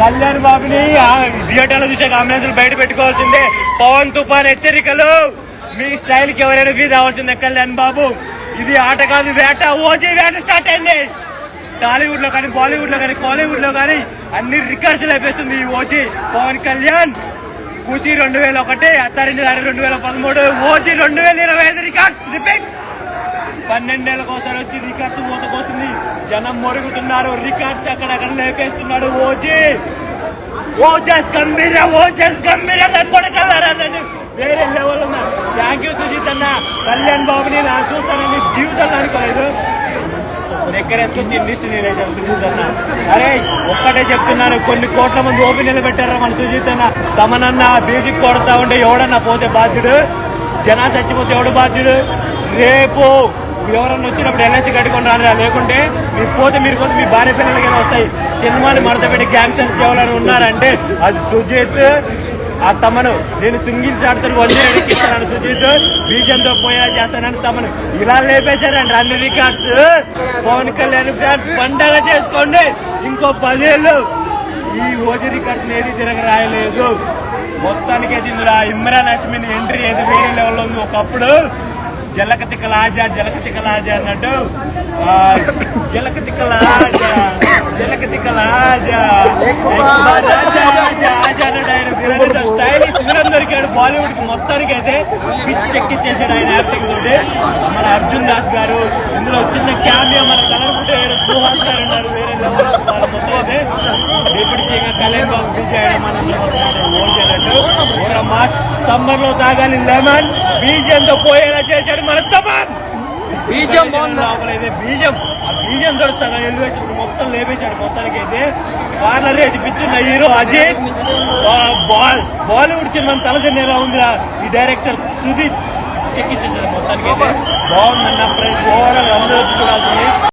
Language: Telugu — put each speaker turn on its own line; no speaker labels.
కళ్యాణ్ బాబుని థియేటర్లో చూసే కాంబినేషన్ బయట పెట్టుకోవాల్సిందే. పవన్ తుఫాన్ హెచ్చరికలు. మీ స్టైల్కి ఎవరైనా ఫీజ్ అవ్వాల్సిందే కళ్యాణ్ బాబు. ఇది ఆట కాదు వేట. ఓజీ వేట స్టార్ట్ అయింది. టాలీవుడ్లో కానీ బాలీవుడ్లో కానీ కాలీవుడ్లో కానీ అన్ని రికార్డ్స్ లేపేస్తుంది ఈ ఓజీ. పవన్ కళ్యాణ్ ఖుషి రెండు వేల ఒకటి అత్తారింటి రెండు వేల పదమూడు ఓజీ రెండు వేల ఇరవై ఐదు రికార్డ్స్ రిపీట్ పన్నెండేళ్ళ ఒకసారి వచ్చి రికార్డ్స్ పోతపోతుంది జనం మొరుగుతున్నారు. రికార్డ్స్ అక్కడక్కడ లేపేస్తున్నాడు ఓజీ? ఓజస్ గంభీర ఓజస్ గంభీర కొడకల్లారన్నది వేరే లెవెల్ ఉన్నా థ్యాంక్ యూ సుజిత్ అన్న. కళ్యాణ్ బాబుని నా చూస్తానని జీవితంలో అనుకోలేదు. ఎక్కడేసుకొని తిండిస్తుంది నేనే సుజిత్ అన్న. అరే ఒక్కటే చెప్తున్నాను. కొన్ని కోట్ల మంది ఓపి నిలబెట్టారా మన సుజిత్ అన్న? తమనన్న బీజిక్ కొడతా ఉంటే ఎవడన్నా పోతే బాధ్యుడు? జనా చచ్చిపోతే ఎవడు బాధ్యుడు? రేపు ఎవరన్నా వచ్చినప్పుడు ఎల్ఐసి కట్టుకొని రానిరా లేకుంటే మీరు పోతే మీరు పోతే మీ భార్య పిల్లలకి వస్తాయి. సినిమాని మడత పెట్టి గ్యాంగ్స్టర్స్ ఎవరైనా ఉన్నారంటే అది సుజిత్ ఆ తమను. నేను సింగిల్ షాట్తో తో వంద సుజిత్ బీజంతో పోయేలా చేస్తానని తమను. ఇలా లేపేశారండి అన్ని రికార్డ్స్. పవన్ కళ్యాణ్ ఫ్యాన్స్ పండగ చేసుకోండి. ఇంకో పదేళ్ళు. ఈ ఓజీ రికార్డ్స్ ఏది తిరగ రాయలేదు. మొత్తానికి అయితే ఇందులో ఇమ్రాన్ హస్మిన్ ఎంట్రీ ఏది వేరే లెవెల్లో ఉంది. ఒకప్పుడు జలకతిక లాజా జలకతిక లాజా అన్నట్టు ఆ, జలకతిక లాజా జలకతిక లాజా. ఆయన. విలన్ స్టైలిష్ విలన్ దొరికాడు బాలీవుడ్కి మొత్తానికి అయితే. పిచ్ పిచ్చెక్కిచ్చేసాడు ఆయన యాక్టింగ్ తోటి. మన అర్జున్ దాస్ గారు ఇందులో చిన్న క్యామియో మన కలర్ పుట్టే సుహాస్ గారు ఉన్నారు. వేరే వాళ్ళ మొత్తం అయితే. డిప్యూటీ సీఎం కళ్యాణ్ బాబు విజయ్ ఆయన మనందరం ఓడినట్టు మా సమ్మర్లో తాగాలి లెమన్. బీజంతో పోయేలా చేశాడు మన తమన్.
బీజం?
లోపలైతే బీజం. ఆ బీజం దొరుకుతాను ఎలివేషన్ మొత్తం లేపేశాడు. మొత్తానికి అయితే పార్లర్ అయితే పిచ్చున్న హీరో అజిత్. బాలీవుడ్ సినిమా తలదిన్నేలా ఉందిరా? ఈ డైరెక్టర్ సుదీప్ చెక్కించేశాడు మొత్తానికి అయితే. బాగుందన్న ఓవరాల్ అందరూ చూడాల్సింది